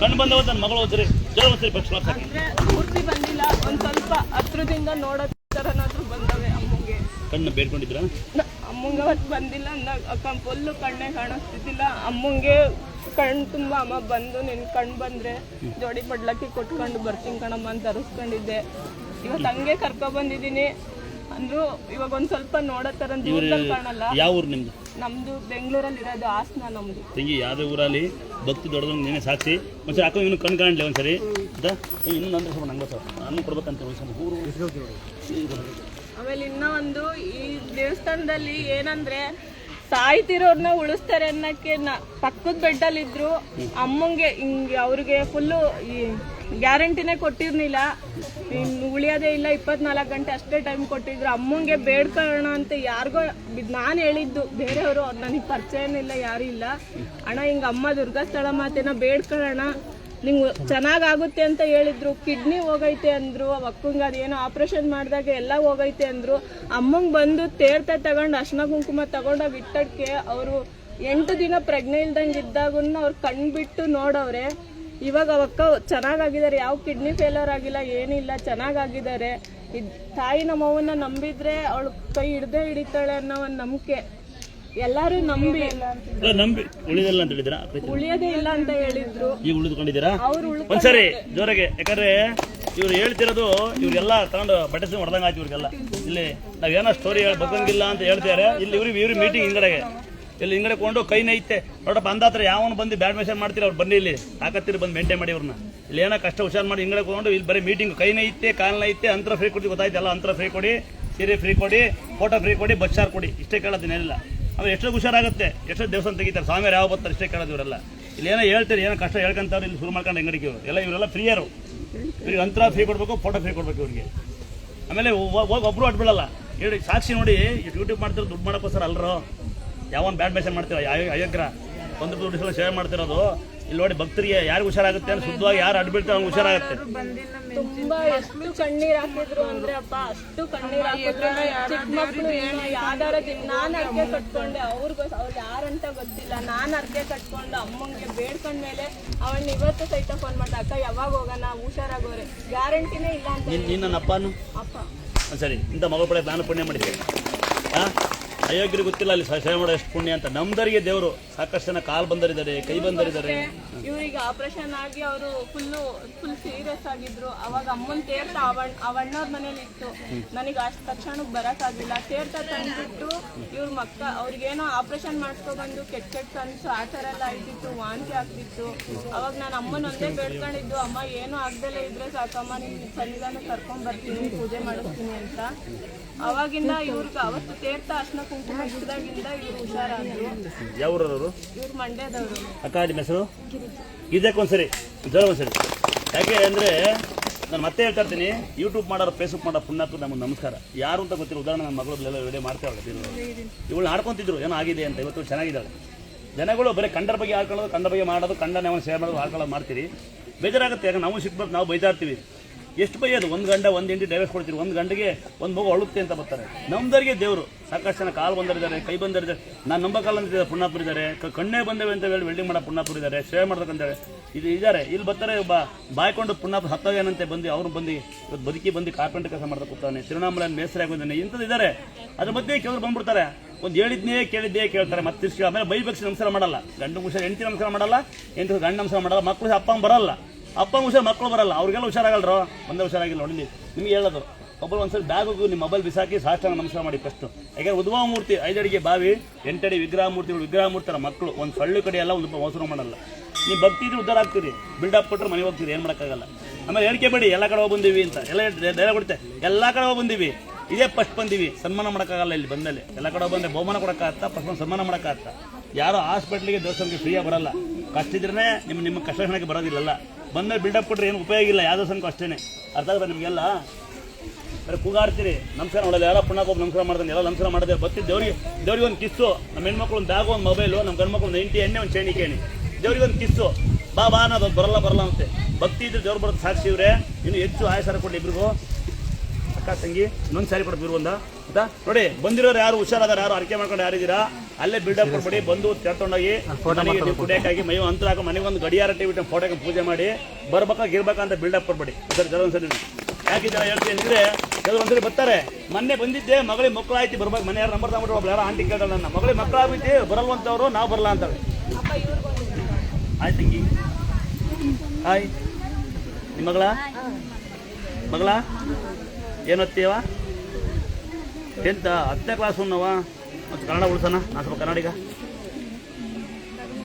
ಕಣ್ಣು ಬಂದವ ನನ್ನ ಮಗಳು ಓದ್ರಿ ಜೋರ ಒಂದ್ಸರಿ ಪಕ್ಷ ಪೂರ್ತಿ ಬಂದಿಲ್ಲ ಒಂದ್ ಸ್ವಲ್ಪ ಹತ್ರದಿಂದ ನೋಡೋ ತರನಾದ್ರೂ ಬಂದವೆ ಅಮ್ಮಂಗೆ. ಕಣ್ಣು ಬೇಡ್ಕೊಂಡಿದ್ರ ಅಮ್ಮಂಗೆ ಅವತ್ತು ಬಂದಿಲ್ಲ ಅಕ್ಕ ಫುಲ್ಲು ಕಣ್ಣೇ ಕಾಣಿಸ್ತಿದ್ದಿಲ್ಲ. ಅಮ್ಮಂಗೆ ಕಣ್ ತುಂಬ ಅಮ್ಮ ಬಂದು ನಿನ್ ಕಣ್ಣು ಬಂದ್ರೆ ಜೋಡಿ ಪಡ್ಲಕ್ಕಿ ಕೊಟ್ಕೊಂಡು ಬರ್ತೀನಿ ಕಣಮ್ಮ ಅಂತ ತರಿಸ್ಕೊಂಡಿದ್ದೆ. ಇವತ್ತು ಹಂಗೆ ಕರ್ಕೊ ಬಂದಿದ್ದೀನಿ. ಅಂದ್ರು ಇವಾಗ ಒಂದ್ ಸ್ವಲ್ಪ ನೋಡೋ ತರ ದೂರದಲ್ಲಿ ಕಾಣಲ್ಲ. ಯಾವ ಊರು ನಿಮ್ದು? ನಮ್ದು ಬೆಂಗಳೂರಲ್ಲಿ ಇರೋದು ಹಾಸನ ನಮ್ದು. ತಂಗಿ ಯಾವುದೇ ಊರಲ್ಲಿ ಭಕ್ತಿ ದೊಡ್ಡದಂಗೆ ನೀನೇ ಸಾಕ್ಷಿ ಒಂದ್ಸರಿ ಹಾಕೋ ಇವನು ಕಣ್ ಕಾಣಲಿ ಒಂದ್ಸರಿ. ಆಯ್ತಾ ಸ್ವಲ್ಪ ನಂಗೆ ಸರ್ ನಾನು ಕೊಡ್ಬೇಕಂತ ಊರು ಆಮೇಲೆ ಇನ್ನೂ ಒಂದು ಈ ದೇವಸ್ಥಾನದಲ್ಲಿ ಏನಂದ್ರೆ ಸಾಯ್ತಿರೋರ್ನ ಉಳಿಸ್ತಾರೆ ಅನ್ನಕ್ಕೆ ಪಕ್ಕದ ಬೆಡ್ಡಲ್ಲಿ ಇದ್ರು ಅಮ್ಮಂಗೆ ಹಿಂಗೆ ಅವ್ರಿಗೆ ಫುಲ್ಲು ಈ ಗ್ಯಾರಂಟಿನೇ ಕೊಟ್ಟಿರ್ಲಿಲ್ಲ. ಇನ್ನು ಉಳಿಯೋದೇ ಇಲ್ಲ, ಇಪ್ಪತ್ನಾಲ್ಕು ಗಂಟೆ ಅಷ್ಟೇ ಟೈಮ್ ಕೊಟ್ಟಿದ್ರು. ಅಮ್ಮಂಗೆ ಬೇಡ್ಕೊಳ್ಳೋಣ ಅಂತ ಯಾರಿಗೋ ನಾನು ಹೇಳಿದ್ದು, ಬೇರೆಯವರು, ನನಗೆ ಪರಿಚಯನೇ ಇಲ್ಲ, ಯಾರು ಇಲ್ಲ. ಅಣ್ಣ, ಹಿಂಗೆ ಅಮ್ಮ ದುರ್ಗಾಸ್ಥಳ ಮಾತೇನ ಬೇಡ್ಕೊಳ್ಳೋಣ ನಿಂಗೆ ಚೆನ್ನಾಗಾಗುತ್ತೆ ಅಂತ ಹೇಳಿದ್ರು. ಕಿಡ್ನಿ ಹೋಗೈತೆ ಅಂದ್ರು. ಅಕ್ಕಂಗೆ ಅದೇನೋ ಆಪ್ರೇಷನ್ ಮಾಡಿದಾಗ ಎಲ್ಲ ಹೋಗೈತೆ ಅಂದರು. ಅಮ್ಮಂಗೆ ಬಂದು ತೇರ್ತ ತಗೊಂಡು ಅರ್ಶಿನ ಕುಂಕುಮ ತಗೊಂಡು ಬಿಟ್ಟಕ್ಕೆ ಅವರು ಎಂಟು ದಿನ ಪ್ರಜ್ಞೆ ಇಲ್ದಂಗೆ ಇದ್ದಾಗೂ ಅವ್ರು ಕಣ್ಬಿಟ್ಟು ನೋಡವ್ರೆ. ಇವಾಗ ಅವಕ್ಕ ಚೆನ್ನಾಗಾಗಿದ್ದಾರೆ. ಯಾವ ಕಿಡ್ನಿ ಫೇಲರ್ ಆಗಿಲ್ಲ ಏನಿಲ್ಲ ಚೆನ್ನಾಗಾಗಿದ್ದಾರೆ. ಇದು ತಾಯಿ ನಮ್ಮವನ್ನ ನಂಬಿದ್ರೆ ಅವಳು ಕೈ ಹಿಡ್ದೆ ಹಿಡಿತಾಳೆ ಅನ್ನೋ ಒಂದು ನಂಬಿಕೆ. ಎಲ್ಲರೂ ನಂಬಿ. ನಂಬಿ. ಉಳಿದಿಲ್ಲ ಅಂತ ಹೇಳಿದ್ರ ಉಳಿಯೋದೇ ಇಲ್ಲ ಅಂತ ಹೇಳಿದ್ರು. ಈಗ ಉಳಿದುಕೊಂಡಿದ್ದೀರಾ? ಅವ್ರು ಒಂದ್ಸರಿ ಜೋರಾಗೆ. ಯಾಕಂದ್ರೆ ಇವ್ರು ಹೇಳ್ತಿರೋದು ಇವ್ರೆಲ್ಲ ತಗೊಂಡು ಬಟ್ಟೆ ಹೊಡೆದಂಗ ಆಯ್ತು ಇವ್ರಿಗೆಲ್ಲ. ಇಲ್ಲಿ ನಾವೇನೋ ಸ್ಟೋರಿ ಹೇಳಿ ಬಗ್ಗಂಗಿಲ್ಲ ಅಂತ ಹೇಳ್ತಾರೆ ಇಲ್ಲಿ ಇವ್ರಿಗೆ ಇವ್ರಿಗೆ ಮೀಟಿಂಗ್ ಹಿಂಗಡೆಗೆ ಇಲ್ಲಿ ಹಿಂಗಡೆ ಕೊಂಡು ಕೈ ನೈತೆ. ನೋಡಪ್ಪ ಅಂದಾತ್ರ ಯಾವನು ಬಂದು ಬ್ಯಾಡ್ ಮೆಷನ್ ಮಾಡ್ತೀರಿ ಅವ್ರು ಬನ್ನಿ ಇಲ್ಲಿ. ತಾಕತ್ತಿರಿ ಬಂದು ಮೇಂಟೈನ್ ಮಾಡಿ ಇವ್ರನ್ನ. ಇಲ್ಲಿ ಏನೋ ಕಷ್ಟ ಹುಷಾರು ಮಾಡಿ ಹಿಂಗಡೆ ಕೊಂಡು ಇಲ್ಲಿ ಬರೀ ಮೀಟಿಂಗ್ ಕೈ ನೈತೆ, ಕಾಲ್ ನೈತೆ, ಅಂತರ ಫ್ರೀ ಕೊಡಿ ಗೊತ್ತಾಯ್ತಲ್ಲ ಅಂತರ ಫ್ರೀ ಕೊಡಿ, ಸೀರೆ ಫ್ರೀ ಕೊಡಿ ಫೋಟೋ ಫ್ರೀ ಕೊಡಿ ಬಸ್ ಚಾರ್ ಕೊಡಿ. ಇಷ್ಟೇ ಕೇಳೋದೇನಿಲ್ಲ ಆಮೇಲೆ ಎಷ್ಟು ಹುಷಾರಾಗುತ್ತೆ. ಎಷ್ಟೋ ದೇವಸ್ಥಾನ ತೆಗಿತಾರೆ. ಸ್ವಾಮಿಯರು ಯಾವ ಬರ್ತಾರೆ ಇಷ್ಟೇ ಕೇಳೋದು ಇವರೆಲ್ಲ. ಇಲ್ಲಿ ಏನೋ ಹೇಳ್ತಾರೆ, ಏನೋ ಕಷ್ಟ ಹೇಳ್ಕೊಂತವ್ರು ಇಲ್ಲಿ ಶುರು ಮಾಡ್ಕೊಂಡು ಇವರು? ಎಲ್ಲ ಇವರೆಲ್ಲ ಫ್ರೀಯರು ಇವ್ರಿಗೆ ಅಂತರ ಫ್ರೀ ಕೊಡಬೇಕು ಫೋಟೋ ಫ್ರೀ ಕೊಡಬೇಕು ಇವ್ರಿಗೆ. ಆಮೇಲೆ ಹೋಗಿ ಒಬ್ಬರು ಅಡ್ಬಿಡಲ್ಲ. ಹೇಳಿ, ಸಾಕ್ಷಿ ನೋಡಿ ಯೂಟ್ಯೂಬ್ ಮಾಡ್ತಾರೆ ದುಡ್ಡು ಮಾಡೋಕ್ಕೋಸ್ಕರ ಅಲ್ರೋ? ಯಾವನ್ ಬ್ಯಾಡ್ ಮೆಸೇಜ್ ಮಾಡ್ತೀರ? ಅಯೋಗ್ರ ಒಂದು ದುಡ್ಡು ಸಲ ಶೇರ್ ಮಾಡ್ತಿರೋದು ಇಲ್ಲಿ ನೋಡಿ ಭಕ್ತರಿಗೆ ಯಾರು ಹುಷಾರಾಗುತ್ತೆ ಅಂತ ಶುದ್ಧವಾಗಿ ಯಾರು ಅಡ್ಬಿಡ್ತಾರೆ ಅವ್ನು ಹುಷಾರಾಗುತ್ತೆ. ತುಂಬಾ ಎಷ್ಟು ಕಣ್ಣೀರ್ ಹಾಕಿದ್ರು ಅಂದ್ರೆ ಅಪ್ಪ ಅಷ್ಟು ಕಣ್ಣೀರ್ ಹಾಕಿದ್ರು. ಚಿಕ್ಕ ಮಕ್ಳು ಏನೋ ಯಾವ್ದಾರ ನಾನ್ ಅರ್ಕೆ ಕಟ್ಕೊಂಡೆ ಅವ್ರಿಗೂ ಅವ್ರು ಯಾರಂತ ಗೊತ್ತಿಲ್ಲ. ನಾನು ಅರ್ಕೆ ಕಟ್ಕೊಂಡು ಅಮ್ಮಂಗೆ ಬೇಡ್ಕೊಂಡ್ಮೇಲೆ ಅವನ್ ಇವತ್ತು ಸಹಿತ ಫೋನ್ ಮಾಡ್ದ ಅಕ್ಕ ಯಾವಾಗ ಹೋಗೋಣ? ಹುಷಾರಾಗೋರೆ. ಗ್ಯಾರಂಟಿನೇ ಇಲ್ಲ ಅಂತ ನಿನ್ನ ನಿನ್ನ ಅಪ್ಪನು? ಅಪ್ಪ. ಸರಿ. ಇಂಥ ಮಗಳ ಪಡೆ ನಾನು ಪುಣ್ಯ ಮಾಡಿದ್ದೆ ಹಾಂ? ಅಯೋಗ್ಯರಿಗೆ ಗೊತ್ತಿಲ್ಲ ಅಲ್ಲಿ ಸೇವೆ ಮಾಡೋ ಎಷ್ಟು ಪುಣ್ಯ ಅಂತ. ನಮ್ದರಿಗೆ ದೇವರು ಸಾಕಷ್ಟು ಜನ ಕಾಲ್ ಬಂದರಿದ್ದಾರೆ, ಕೈ ಬಂದರಿದ್ದಾರೆ. ಇವರಿಗೆ ಆಪರೇಷನ್ ಆಗಿ ಅವರು ಫುಲ್ಲು ಫುಲ್ ಸೀರಿಯಸ್ ಆಗಿದ್ರು. ಅವಾಗ ಅಮ್ಮನ್ ತೇರ್ತ ಅವಣ್ಣ ಅವಣ್ಣವ್ರ ಮನೇಲಿ ಇತ್ತು ನನಗೆ ಅಷ್ಟು ತಕ್ಷಣಕ್ಕೆ ಬರೋಕ್ಕಾಗಿಲ್ಲ ತೇರ್ತ ತಂದ್ಬಿಟ್ಟು ಇವ್ರ ಮಕ್ಕ, ಅವ್ರಿಗೇನೋ ಆಪರೇಷನ್ ಮಾಡ್ಕೊಬಂದು ಕೆಟ್ಟ ಕೆಟ್ಟ ಕನಸು ಆ ಥರ ಎಲ್ಲ ಇದ್ದಿತ್ತು, ವಾಂತಿ ಆಗ್ತಿತ್ತು. ಅವಾಗ ನಾನು ಅಮ್ಮನ ಒಂದೇ ಬೇಡ್ಕೊಂಡಿದ್ದು, ಅಮ್ಮ, ಏನೂ ಆಗ್ದಲೇ ಇದ್ರೆ ಸಾಕಮ್ಮ ನಿಮ್ ಸನ್ನಿಧಾನ ಕರ್ಕೊಂಡ್ ಬರ್ತೀನಿ, ಪೂಜೆ ಮಾಡಿಸ್ತೀನಿ ಅಂತ. ಅವಾಗಿಂದ ಇವ್ರಿಗೆ ಅವತ್ತು ತೇರ್ತ ಅರ್ಶಿನ ಕುಂಕುಮ ಹಿಡ್ದಾಗಿಂದ ಇವ್ರು ಹುಷಾರಾದ್ರು ಯಾವ ಊರವರು ಇವ್ರು ಮಂಡ್ಯದವರು. ಅಕ್ಕ ನಿಮ್ಮ ಹೆಸರು? ಇದಕ್ಕೆ ಒಂದ್ಸರಿ ಜೋರ ಒಂದ್ಸರಿ ಯಾಕೆ ಅಂದರೆ ನಾನು ಮತ್ತೆ ಹೇಳ್ತಾ ಇರ್ತೀನಿ ಯೂಟ್ಯೂಬ್ ಮಾಡೋರು ಫೇಸ್ಬುಕ್ ಮಾಡೋ ಪುಣ್ಯಕ್ಕೂ ನಮಗೆ ನಮಸ್ಕಾರ. ಯಾರು ಅಂತ ಗೊತ್ತಿರೋ ಉದಾಹರಣೆ ನನ್ನ ಮಗಳಲ್ಲೆಲ್ಲ ವಿಡಿಯೋ ಇರೋದು ಇವಳು ಆಡ್ಕೊಂತಿದ್ರು ಏನೋ ಆಗಿದೆ ಅಂತ ಇವತ್ತು ಚೆನ್ನಾಗಿದ್ದಾಳೆ. ಜನಗಳು ಬರೀ ಕಂಡರ ಬಗ್ಗೆ ಆಡ್ಕೊಳ್ಳೋದು ಕಂಡ ಬಗ್ಗೆ ಮಾಡೋದು ಕಂಡನೇ ಅವನು ಶೇರ್ ಮಾಡೋದು ಆಡ್ಕೊಳ್ಳೋದು ಮಾಡ್ತೀರಿ. ಬೇಜಾರಾಗುತ್ತೆ ಯಾಕಂದ್ರೆ ನಾವು ಸಿಕ್ಬೇಕು ನಾವು ಬೈತಾ ಇರ್ತೀವಿ. ಎಷ್ಟು ಬೈಯೋದು ಒಂದು ಗಂಡ, ಒಂದು ಹೆಂಡಿ ಡೈವರ್ಸ್ ಕೊಡ್ತೀರಿ. ಒಂದು ಗಂಟೆಗೆ ಒಂದು ಮಗು ಅಳುತ್ತೆ ಅಂತ ಬರ್ತಾರೆ. ನಮ್ದರಿಗೆ ದೇವರು. ಸಾಕಷ್ಟು ಜನ ಕಾಲು ಬಂದರಿದ್ದಾರೆ ಕೈ ಬಂದರಿದ್ದಾರೆ ನಾನು ನಂಬಕಾಲ ಅಂತಿದ್ದಾರೆ ಪುಣ್ಣಾಪುರ ಇದ್ದಾರೆ. ಕಣ್ಣೇ ಬಂದೇವೆ ಅಂತ ಹೇಳಿ ವೆಲ್ಡಿಂಗ್ ಮಾಡೋ ಪುಣ್ಣಾಪುರ ಇದ್ದಾರೆ ಸೇವೆ ಮಾಡ್ಬೇಕಂತೇಳಿ ಇದು ಇದ್ದಾರೆ. ಇಲ್ಲಿ ಬರ್ತಾರೆ ಒಬ್ಬ ಬಾಯ್ಕೊಂಡು ಪುಣ್ಣಾಪುರ ಹತ್ತೋಗೇನಂತೆ ಬಂದು ಅವ್ರು ಬಂದು ಇವತ್ತು ಬದುಕಿ ಬಂದು ಕಾರ್ಪೆಂಟರ್ ಕೆಲಸ ಮಾಡ್ತಾ ಕೂತಾನೆ. ತಿರುವಣ್ಣಾಮಲೆ ಮೇಸ್ತ್ರಿ ಆಗೋದಾನೆ ಇಂಥದ್ದು ಇದ್ದಾರೆ. ಅದ್ರ ಮಧ್ಯೆ ಕೆಲವರು ಬಂದ್ಬಿಡ್ತಾರೆ. ಒಂದು ಹೇಳಿದ್ನೇ, ಕೇಳಿದ್ದೇ ಕೇಳ್ತಾರೆ, ಮತ್ತೆ ತಿರ್ಸಿ ಆಮೇಲೆ ಬಗ್ಸಿ ನಮಸ್ಕಾರ ಮಾಡಲ್ಲ. ಗಂಡು ಮುಷ ಹೆಂಡತಿ ನಮಸ್ಕಾರ ಮಾಡಲ್ಲ ಎಂಟು ಗಂಡು ನಮಸ್ಕಾರ ಮಾಡಲ್ಲ ಮಕ್ಕಳು ಅಪ್ಪ ಬರಲ್ಲ. ಅಪ್ಪ ಹುಷಾರು ಮಕ್ಕಳು ಬರಲ್ಲ. ಅವ್ರಿಗೆಲ್ಲ ಹುಷಾರಾಗಲ್ರೋ? ಒಂದೇ ಹುಷಾರಾಗಿಲ್ಲ ನೋಡಿ ನಿಮ್ಗೆ ಹೇಳೋದು ಒಬ್ಬರು ಒಂದ್ಸಲ ಬ್ಯಾಗು ನಿಮ್ಮ ಮೊಬೈಲ್ ಬಿಸಾಕಿ ಸಾಷ್ಟಾಂಗ ನಮಸ್ಕಾರ ಮಾಡಿ ಫಸ್ಟ್ ಯಾಕಂದ್ರೆ ಉದ್ಭವ ಮೂರ್ತಿ, ಐದಡಿಗೆ ಬಾವಿ, ಎಂಟಡಿ ವಿಗ್ರಹ ಮೂರ್ತಿಗಳು, ವಿಗ್ರಹ ಮೂರ್ತಿರ ಮಕ್ಕಳು ಒಂದು ಸಳ್ಳು ಕಡೆ ಎಲ್ಲ ಒಂದು ಮೋಸರು ಮಾಡಲ್ಲ. ನೀವು ಭಕ್ತಿ ಇದ್ರೆ ಉದ್ಧಾರ ಆಗ್ತೀರಿ. ಬಿಲ್ಡಪ್ ಕೊಟ್ಟರೆ ಮನೆಗೆ ಹೋಗ್ತೀರಿ. ಏನು ಮಾಡೋಕ್ಕಾಗಲ್ಲ. ಆಮೇಲೆ ಹೇಳಿಕೆ ಬೇಡಿ, ಎಲ್ಲ ಕಡೆ ಹೋಗಿ ಬಂದೀವಿ ಅಂತ. ಎಲ್ಲ ಧೈರ್ಯ ಕೊಡುತ್ತೆ ಎಲ್ಲ ಕಡೆ ಹೋಗಿ ಬಂದೀವಿ. ಇದೇ ಫಸ್ಟ್ ಬಂದೀವಿ. ಸನ್ಮಾನ ಮಾಡೋಕ್ಕಾಗಲ್ಲ ಇಲ್ಲಿ ಬಂದಲ್ಲಿ ಎಲ್ಲ ಕಡೆ ಬಂದರೆ ಬಹುಮಾನ ಕೊಡೋಕ್ಕಾಗತ್ತಾ? ಫಸ್ಟ್ ಬಂದು ಸನ್ಮಾನ ಮಾಡೋಕ್ಕಾಗತ್ತಾ? ಯಾರು ಹಾಸ್ಪಿಟ್ಲಿಗೆ ದೇವಸ್ಥಾನಕ್ಕೆ ಫ್ರೀಯಾಗಿ ಬರಲ್ಲ. ಕಷ್ಟ ಇದ್ರೆ ನಿಮ್ಮ ನಿಮ್ಮ ಕಷ್ಟ ಹಣಕ್ಕೆ ಬರೋದಿಲ್ಲಲ್ಲ. ಬಂದರೆ ಬಿಲ್ಡಪ್ ಕೊಟ್ಟರೆ ಏನು ಉಪಯೋಗ ಇಲ್ಲ, ಯಾವುದೋ ದೇವಸ್ಥಾನಕ್ಕೂ ಅಷ್ಟೇ ಅರ್ಥ ಆಗುತ್ತೆ ನಿಮಗೆಲ್ಲ? ಬರೀ ಕೂಗಾಡ್ತೀರಿ. ನಮಸ್ಕಾರ ಮಾಡೋದು, ಯಾರೋ ಪುಣ್ಯಕ್ಕೆ ಹೋಗಿ ನಮಸ್ಕಾರ ಮಾಡ್ತಾನೆ ಎಲ್ಲ ನಮಸ್ಕಾರ ಮಾಡಿದೆ ಬತ್ತಿ ದೇವ್ರಿಗೆ ದೇವ್ರಿಗೆ ಒಂದು ಕಿಸ್ಸು. ನಮ್ಮ ಹೆಣ್ಮಕ್ಳು ಒಂದು ಬ್ಯಾಗು ಒಂದು ಮೊಬೈಲು ನಮ್ಮ ಗಂಡ್ಮಕ್ಳು ಒಂದು ಎಂಟಿ ಎಣ್ಣೆ, ಒಂದು ಚೇಣಿ ಕೇಣಿ ದೇವ್ರಿಗೆ ಒಂದು ಕಿಸ್ಸು. ಬಾ ಬಾ ಅನ್ನೋದು, ಬರಲ್ಲ ಬರಲ್ಲ ಅಂತೆ. ಭಕ್ತಿ ಇದ್ರೆ ದೇವ್ರು ಬರೋದು ಸಾಕ್ಷಿ ಇವ್ರೆ. ಇನ್ನು ಹೆಚ್ಚು ಆಯಸರ ಕೊಡಿ ಇಬ್ರಿಗೂ. ಅಕ್ಕ ತಂಗಿ ಇನ್ನೊಂದು ಸಾರಿ ಕೊಡ್ತೀವಿ ಒಂದ ಆಯ್ತಾ? ನೋಡಿ ಬಂದಿರೋರು ಯಾರು ಹುಷಾರಾದಾರ ಯಾರು ಅರಿಕೆ ಮಾಡ್ಕೊಂಡು ಯಾರಿದ್ದೀರಾ? ಅಲ್ಲೇ ಬಿಲ್ಡಪ್ ಕೊಡ್ಬಿಡಿ ಬಂದು ತೆರ್ಕೊಂಡೋಗಿ ಮನೆಗೆ ನೀವು ಕುಡಿಯೋಕ್ಕಾಗಿ ಮೈ ಅಂತರ ಹಾಕೋ ಮನೆಗೆ ಒಂದು ಗಡಿಯಾರ ಟಿವಿ ಫೋಟೋಗೆ ಪೂಜೆ ಮಾಡಿ ಬರ್ಬೇಕಾಗಿ ಇರ್ಬೇಕಂತ ಬಿಲ್ಡಪ್ ಕೊಡ್ಬೇಡಿ. ಸರ್ ಜನ ಒಂದ್ಸರಿ ಯಾಕೆ ಹೇಳ್ತೀನಿ ಅಂದ್ರೆ ಕೆಲವು ಒಂದ್ಸರಿ ಬರ್ತಾರೆ. ಮೊನ್ನೆ ಬಂದಿದ್ದೆ ಮಗಳಿಗೆ ಮಕ್ಕಳು ಆಯ್ತು ಬರ್ಬೇಕು. ಮನೆ ಯಾರು ನಂಬರ್ ತಗೊಂಡ್ರು ಒಬ್ಳು ಯಾರು ಆಂಟಿ ಕೇಳ್ತಾಳೆ ನನ್ನ. ಮಗಳಿಗೆ ಮಕ್ಕಳು ಆಗ್ಬಿಟ್ಟು ಬರಲ್ವಂಥವ್ರು ನಾವು ಬರಲ್ಲ ಅಂತಾಳೆ ಆಯ್ತು ತಂಗಿ. ಹಾಯ್ ನಿಮ್ಮ ಮಗಳ? ಮಗಳ? ಏನು ಓದ್ತೀವ ಟೆಂತ ಹತ್ತನೇ ಕ್ಲಾಸ್ ಉನ್ನವ ಮತ್ತು ಕನ್ನಡ ಉಳಿಸೋಣ ನಾನು ಸ್ವಲ್ಪ ಕನ್ನಡಿಗ.